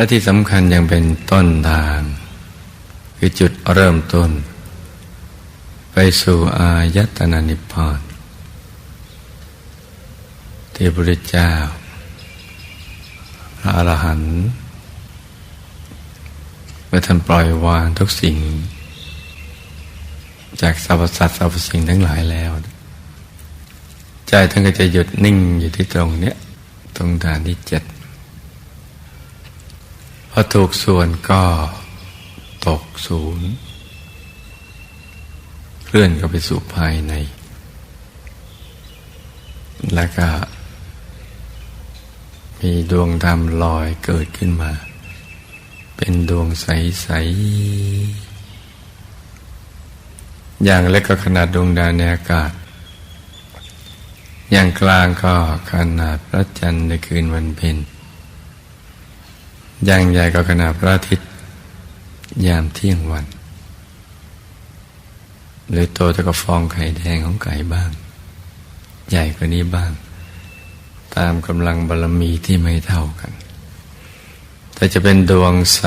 และที่สำคัญยังเป็นต้นทาง คือจุดเริ่มต้น ไปสู่อายตนะนิพพานที่พระเจ้า พระอรหันต์เมื่อท่านปล่อยวางทุกสิ่ง จากสรรพสัตว์สรรพสิ่งทั้งหลายแล้ว ใจท่านก็จะหยุดนิ่งอยู่ที่ตรงเนี้ย ตรงฐานที่เจ็ด พอถูกส่วนก็ตกศูนย์เคลื่อนเข้าไปสู่ภายใน แล้วก็มีดวงดำลอยเกิดขึ้นมา เป็นดวงใส ๆ อย่างเล็กก็ขนาดดวงดาวในอากาศ อย่างกลางก็ขนาดพระจันทร์ในคืนวันเพ็ญ อย่างใหญ่ก็ขนาดพระอาทิตย์ ยามเที่ยงวัน หรือโตเท่ากับฟองไข่แดงของไก่บ้าง ใหญ่กว่านี้บ้าง ตามกำลังบารมีที่ไม่เท่ากัน แต่จะเป็นดวงใส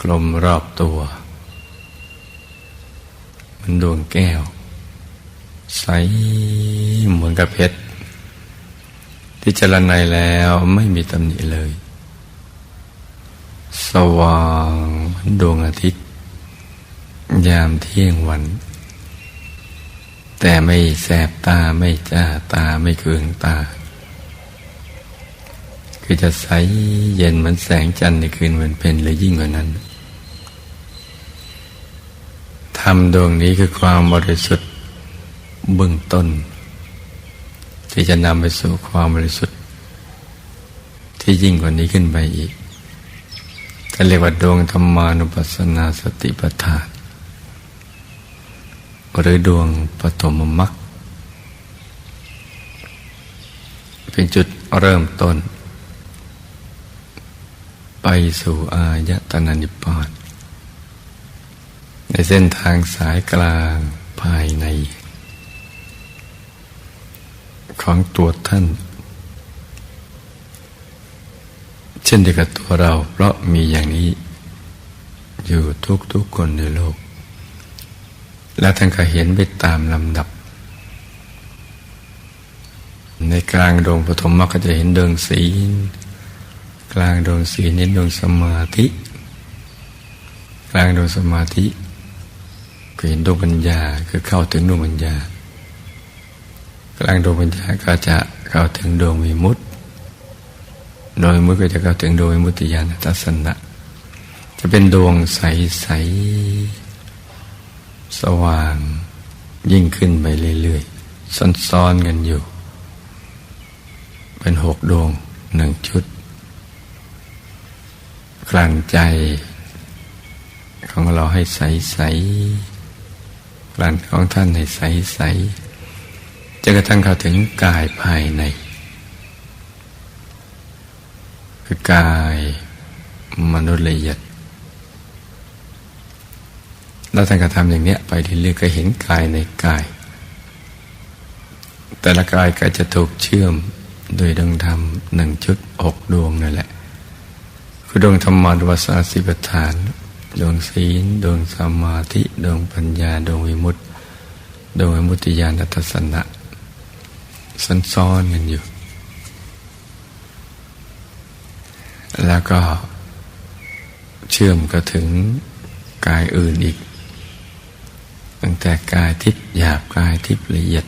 กลมรอบตัว มันดวงแก้ว ใสเหมือนกับเพชรที่จรนัยแล้วไม่มีตำหนิเลย สว่างดวงอาทิตย์ ยามเที่ยงวัน แต่ไม่แสบตาไม่จ้าตาไม่เคืองตา คือจะใสเย็นเหมือนแสงจันทร์ในคืนวันเพ็ญหรือยิ่งกว่านั้นทำดวงนี้คือความบริสุทธิ์เบื้องต้น ที่จะนำไปสู่ความบริสุทธิ์ ที่ยิ่งกว่านี้ขึ้นไปอีก ก็เรียกว่าดวงธรรมานุปัสสนาสติปัฏฐาน หรือดวงปฐมมรรคเป็นจุดเริ่มต้น ไปสู่อายตนะนิพพานในเส้นทางสายกลางภายใน ของตัวท่าน เช่นเดียวกับตัวเรา เพราะมีอย่างนี้ อยู่ทุกๆคนในโลก แล้วท่านก็เห็นไปตามลำดับ ในกลางดวงปฐมมรรคก็จะเห็นดวงศีลกลางดวงศีลนี้ดวงสมาธิ กลางดวงสมาธิก็เห็นดวงปัญญาคือเข้าถึงดวงปัญญากลางดวงปัญญาก็จะเข้าถึงดวงวิมุตติ โดยมุตก็จะเข้าถึงโดวงวิมุติญาณทัศนะ จะเป็นดวงใสๆสสว่างยิ่งขึ้นไปเรื่อยๆซ้อนๆกันอยู่ เป็นหกดวงหนึ่งชุด กลั่นใจ ของเราให้ใสๆกลั่นของท่านให้ใสๆจะกระทั่งเข้าถึงกายภายใน คือกายมนุษย์ละเอียดแล้วท่านก็ทำอย่างเนี้ยไปเรื่อยๆก็เห็นกายในกาย แต่ละกายก็จะถูกเชื่อมโดยดวงธรรมหนึ่งชุดหกดวงนั่นแหละ คือดวงธรรมวัสสิปฐาน ดวงศีล ดวงสมาธิ ดวงปัญญา ดวงวิมุตติ ดวงวิมุตติญาณทัศนะซ้อนซ้อนกันอยู่ แล้วก็เชื่อมก็ถึงกายอื่นอีก ตั้งแต่กายทิพย์หยาบกายทิพย์ละเอียด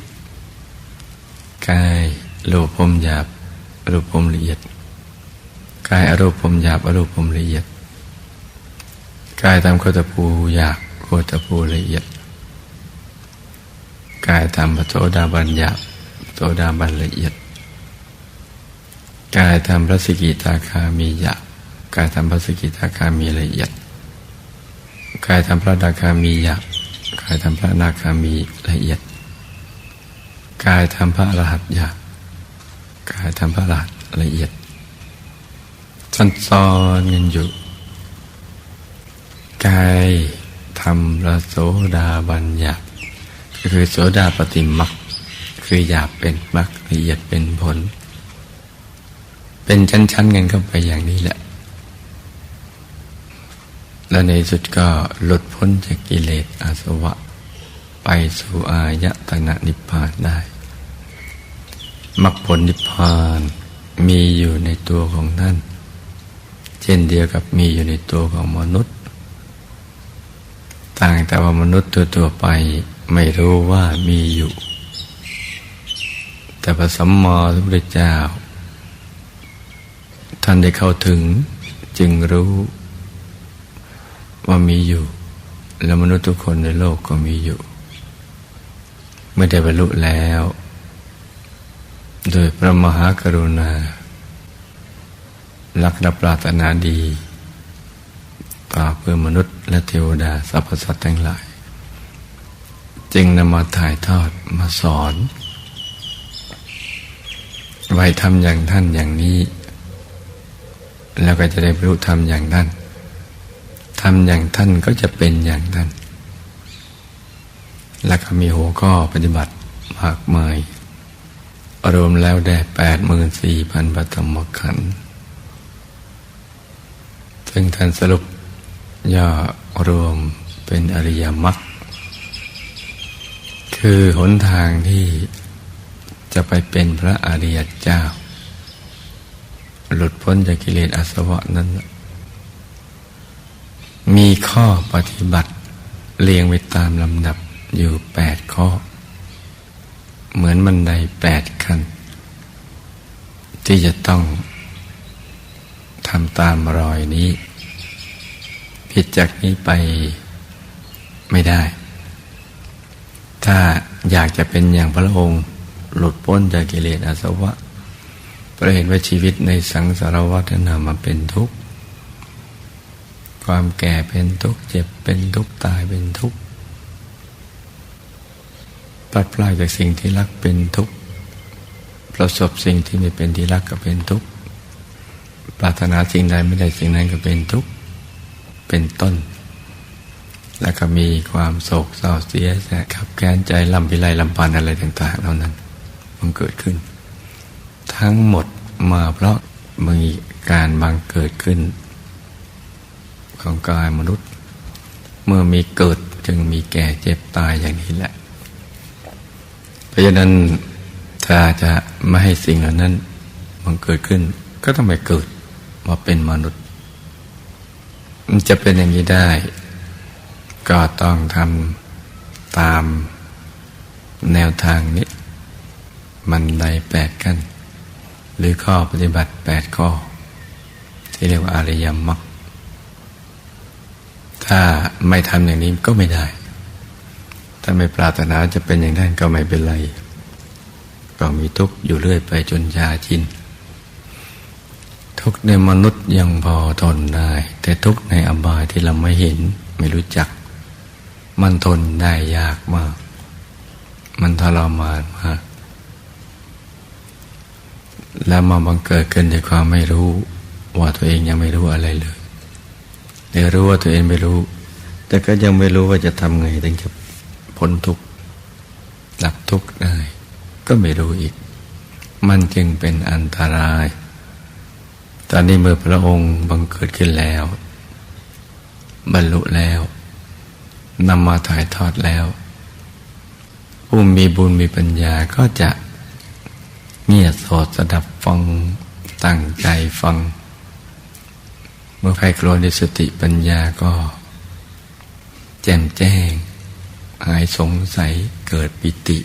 กายโลภมหยาบอรูปมละเอียด กายอรูปมหยาบอรูปมละเอียด กายทำโคตภูหยาบโคตภูละเอียด กายทำปโสดาบันหยาบโสดาบันละเอียด กายทำพระสกิตาคามีหยาบกายทำพระสกิตาคามีละเอียดกายทำพระดาคามีหยาบกายทำพระนาคามีละเอียดกายทำพระรหัตหยาบกายทำพระรหัตละเอียดซ้อนๆกันอยู่กายทำพระโสดาบันหยาบก็คือโสดาปฏิมักคือหยาบเป็นมักละเอียดเป็นผล เป็นชั้นๆกันเข้าไปอย่างนี้แหละ และในสุดก็หลุดพ้นจากกิเลสอาสวะ ไปสู่อายตนะนิพพานได้มรรคผลนิพพานมีอยู่ในตัวของท่าน เช่นเดียวกับมีอยู่ในตัวของมนุษย์ ต่างแต่ว่ามนุษย์ตัวตัวไปไม่รู้ว่ามีอยู่ แต่พระสัมมาสัมพุทธเจ้า ท่านได้เข้าถึงจึงรู้ว่ามีอยู่ แล้วมนุษย์ทุกคนในโลกก็มีอยู่เมื่อได้บรรลุแล้ว โดยพระมหากรุณาลักนับปรารถนาดี ต่อเพื่อมนุษย์และเทวดาสรรพสัตว์ทั้งหลาย จึงนำมาถ่ายทอดมาสอนไว้ทำอย่างท่านอย่างนี้ แล้วก็จะได้บรรลุธรรมอย่างท่านทำอย่างท่านก็จะเป็นอย่างท่าน และก็มีหัวข้อปฏิบัติมากมายรวมแล้วได้แปดหมื่นสี่พันปฐมขันธ์ซึ่งท่านสรุปย่อรวมเป็นอริยมรรค คือหนทางที่จะไปเป็นพระอริยเจ้า หลุดพ้นจากกิเลสอาสวะนั้น มีข้อปฏิบัติเรียงไปตามลำดับอยู่แปดข้อ เหมือนบันไดแปดขั้น ที่จะต้องทำตามรอยนี้ ผิดจากนี้ไปไม่ได้ ถ้าอยากจะเป็นอย่างพระองค์ หลุดพ้นจากกิเลสอาสวะ ประเห็นว่าชีวิตในสังสารวัฏนามาเป็นทุกข์ ความแก่เป็นทุกข์ เจ็บเป็นทุกข์ ตายเป็นทุกข์ปลัดปลายจากสิ่งที่รักเป็นทุกข์ ประสบสิ่งที่ไม่เป็นที่รักก็เป็นทุกข์ ปรารถนาสิ่งใดไม่ได้สิ่งนั้นก็เป็นทุกข์ เป็นต้น แล้วก็มีความโศกเศร้าเสียใจขับแค้นใจลำพิไรลำพันอะไรต่าง ๆ เหล่านั้น มันเกิดขึ้น ทั้งหมดมาเพราะมีการบังเกิดขึ้น ของกายมนุษย์ เมื่อมีเกิดจึงมีแก่เจ็บตายอย่างนี้แหละ เพราะฉะนั้นถ้าจะไม่ให้สิ่งเหล่านั้นมันเกิดขึ้น ก็ต้องไปเกิดมาเป็นมนุษย์ มันจะเป็นอย่างนี้ได้ ก็ต้องทำตามแนวทางนี้ มันไดแปดกัน หรือข้อปฏิบัติแปดข้อ ที่เรียกว่าอริยมรรคถ้าไม่ทำอย่างนี้ก็ไม่ได้ ถ้าไม่ปรารถนาจะเป็นอย่างนั้นก็ไม่เป็นไร ก็มีทุกข์อยู่เรื่อยไปจนยาชิน ทุกข์ในมนุษย์ยังพอทนได้ แต่ทุกข์ในอบายที่เราไม่เห็นไม่รู้จัก มันทนได้ยากมาก มันทรมานมาก แล้วมาบังเกิดขึ้นจากความไม่รู้ว่าตัวเองยังไม่รู้อะไรเลยแต่รู้ว่าตัวเองไม่รู้ แต่ก็ยังไม่รู้ว่าจะทำไงถึงจะพ้นทุกข์ดับทุกข์ได้ ก็ไม่รู้อีก มันจึงเป็นอันตราย ตอนนี้เมื่อพระองค์บังเกิดขึ้นแล้ว บรรลุแล้วนำมาถ่ายทอดแล้ว ผู้มีบุญมีปัญญาก็จะ เงียบสดสดับฟังตั้งใจฟัง เมื่อใครโครในสติปัญญาก็ แจ่มแจ้ง หายสงสัยเกิดปิติ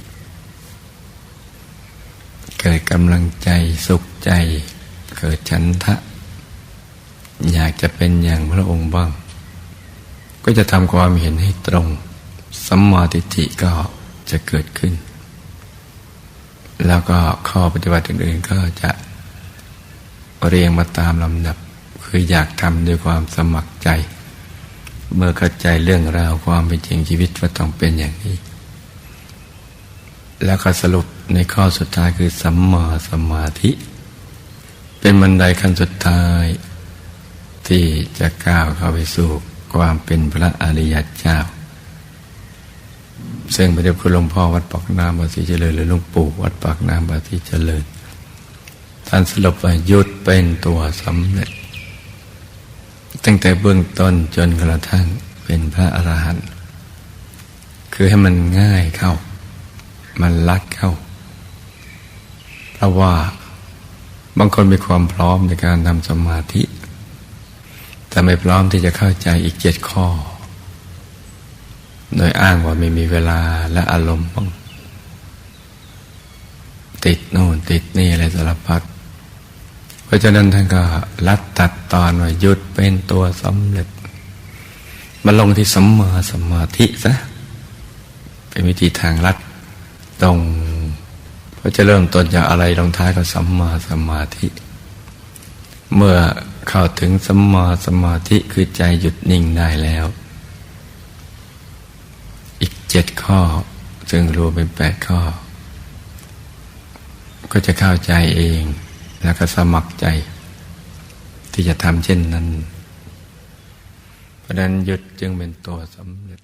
เกิดกำลังใจสุขใจ เกิดฉันทะ อยากจะเป็นอย่างพระองค์บ้าง ก็จะทำความเห็นให้ตรงสัมมาทิฏฐิก็จะเกิดขึ้น แล้วก็ข้อปฏิบัติอื่นๆก็จะเรียงมาตามลำดับ คืออยากทำด้วยความสมัครใจ เมื่อเข้าใจเรื่องราวความเป็นจริงชีวิตว่าต้องเป็นอย่างนี้ แล้วก็สรุปในข้อสุดท้ายคือสัมมาสมาธิ เป็นบันไดขั้นสุดท้าย ที่จะก้าวเข้าไปสู่ความเป็นพระอริยเจ้า ซึ่งพระเดชคุณหลวงพ่อวัดปากน้ำบาสีเจริญหรือหลวงปู่วัดปากน้ำบาสีเจริญ ท่านสรุปว่ายุดเป็นตัวสำเร็จ ตั้งแต่เบื้องต้นจนกระทั่งเป็นพระอรหันต์คือให้มันง่ายเข้า มันลัดเข้า เพราะว่าบางคนมีความพร้อมในการทำสมาธิ แต่ไม่พร้อมที่จะเข้าใจอีกเจ็ดข้อ โดยอ้างว่าไม่มีเวลาและอารมณ์บ้างติดโน่นติดนี่อะไรสารพัดเพราะฉะนั้นท่านก็ลัดตัดตอนว่าหยุดเป็นตัวสำเร็จ มาลงที่สัมมาสมาธิซะเป็นวิธีทางลัดตรงเพราะจะเริ่มต้นจากอะไรลงท้ายก็สัมมาสมาธิ เมื่อเข้าถึงสัมมาสมาธิคือใจหยุดนิ่งได้แล้ว เจ็ดข้อ ซึ่งรวมเป็นแปดข้อ ก็จะเข้าใจเองแล้วก็สมัครใจ ที่จะทำเช่นนั้นเพราะนั้นหยุดจึงเป็นตัวสำเร็จ